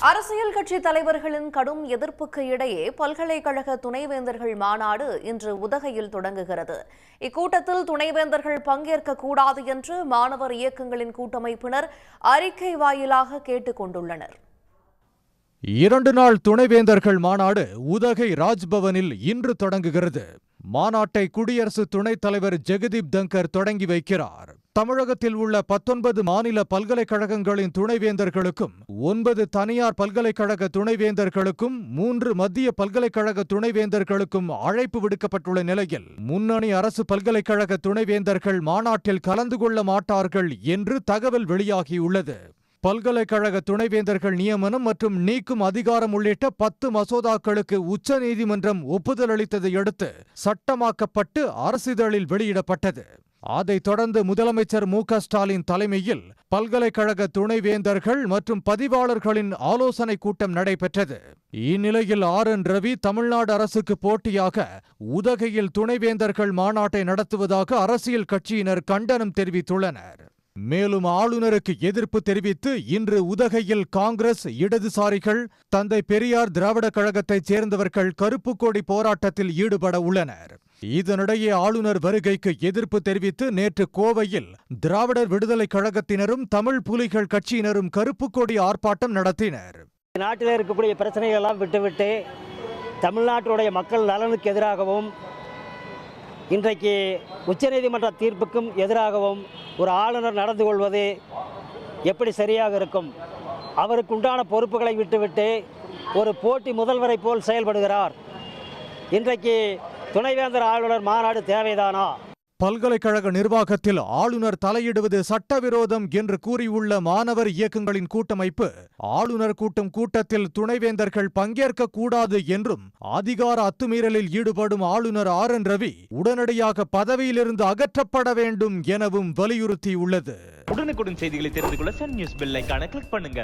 அரசியல் கட்சி தலைவர்களின் கடும் எதிர்ப்புக்கு இடையே பல்கலைக்கழக துணைவேந்தர்கள் மாநாடு இன்று உதகையில் தொடங்குகிறது. இக்கூட்டத்தில் துணைவேந்தர்கள் பங்கேற்க கூடாது என்று மாணவர் இயக்கங்களின் கூட்டமைப்பினர் அறிக்கை வாயிலாக கேட்டுக் கொண்டுள்ளனர். இரண்டு நாள் துணைவேந்தர்கள் மாநாடு உதகை ராஜ்பவனில் இன்று தொடங்குகிறது. மாநாட்டை குடியரசு துணைத் தலைவர் ஜெகதீப் தங்கர் தொடங்கி வைக்கிறார். தமிழகத்தில் உள்ள பத்தொன்பது மாநில பல்கலைக்கழகங்களின் துணைவேந்தர்களுக்கும் ஒன்பது தனியார் பல்கலைக்கழக துணைவேந்தர்களுக்கும் மூன்று மத்திய பல்கலைக்கழக துணைவேந்தர்களுக்கும் அழைப்பு விடுக்கப்பட்டுள்ள நிலையில் முன்னணி அரசு பல்கலைக்கழக துணைவேந்தர்கள் மாநாட்டில் கலந்து கொள்ள மாட்டார்கள் என்று தகவல் வெளியாகியுள்ளது. பல்கலைக்கழக துணைவேந்தர்கள் நியமனம் மற்றும் நீக்கும் அதிகாரம் உள்ளிட்ட பத்து மசோதாக்களுக்கு உச்சநீதிமன்றம் ஒப்புதல் அளித்ததை அடுத்து சட்டமாக்கப்பட்டு அரசிதழில் வெளியிடப்பட்டது. அதைத் தொடர்ந்து முதலமைச்சர் மு க ஸ்டாலின் தலைமையில் பல்கலைக்கழக துணைவேந்தர்கள் மற்றும் பதிவாளர்களின் ஆலோசனை கூட்டம் நடைபெற்றது. இந்நிலையில் ஆர். என். ரவி தமிழ்நாடு அரசுக்கு போட்டியாக உதகையில் துணைவேந்தர்கள் மாநாட்டை நடத்துவதாக அரசியல் கட்சியினர் கண்டனம் தெரிவித்துள்ளனர். மேலும் ஆளுநருக்கு எதிர்ப்பு தெரிவித்து இன்று உதகையில் காங்கிரஸ் இடதுசாரிகள் தந்தை பெரியார் திராவிட கழகத்தைச் சேர்ந்தவர்கள் கருப்புக்கோடி போராட்டத்தில் ஈடுபட உள்ளனர். இதனிடையே ஆளுநர் வருகைக்கு எதிர்ப்பு தெரிவித்து நேற்று கோவையில் திராவிடர் விடுதலைக் கழகத்தினரும் தமிழ் புலிகள் கட்சியினரும் கருப்பு கொடி ஆர்ப்பாட்டம் நடத்தினர். நாட்டில் இருக்கக்கூடிய பிரச்சனைகள் எல்லாம் விட்டுவிட்டு தமிழ்நாட்டுடைய மக்கள் நலனுக்கு எதிராகவும் இன்றைக்கு உச்சநீதிமன்ற தீர்ப்புக்கும் எதிராகவும் ஒரு ஆளுநர் நடந்து கொள்வது எப்படி சரியாக இருக்கும்? அவருக்கு உண்டான பொறுப்புகளை விட்டுவிட்டு ஒரு போட்டி முதல்வரை போல் செயல்படுகிறார். இன்றைக்கு துணைவேந்தர் ஆளுநர் மாநாடு தேவைதானா? பல்கலைக்கழக நிர்வாகத்தில் ஆளுநர் தலையிடுவது சட்டவிரோதம் என்று கூறியுள்ள மாணவர் இயக்கங்களின் கூட்டமைப்பு ஆளுநர் கூட்டும் கூட்டத்தில் துணைவேந்தர்கள் பங்கேற்க கூடாது என்றும் அதிகார அத்துமீறலில் ஈடுபடும் ஆளுநர் ஆர் என் ரவி உடனடியாக பதவியிலிருந்து அகற்றப்பட வேண்டும் எனவும் வலியுறுத்தியுள்ளது. உடனுக்குடன் செய்திகளை தெரிந்து கொள்ள சன் நியூஸ் பெல் ஐகானை கிளிக் பண்ணுங்க.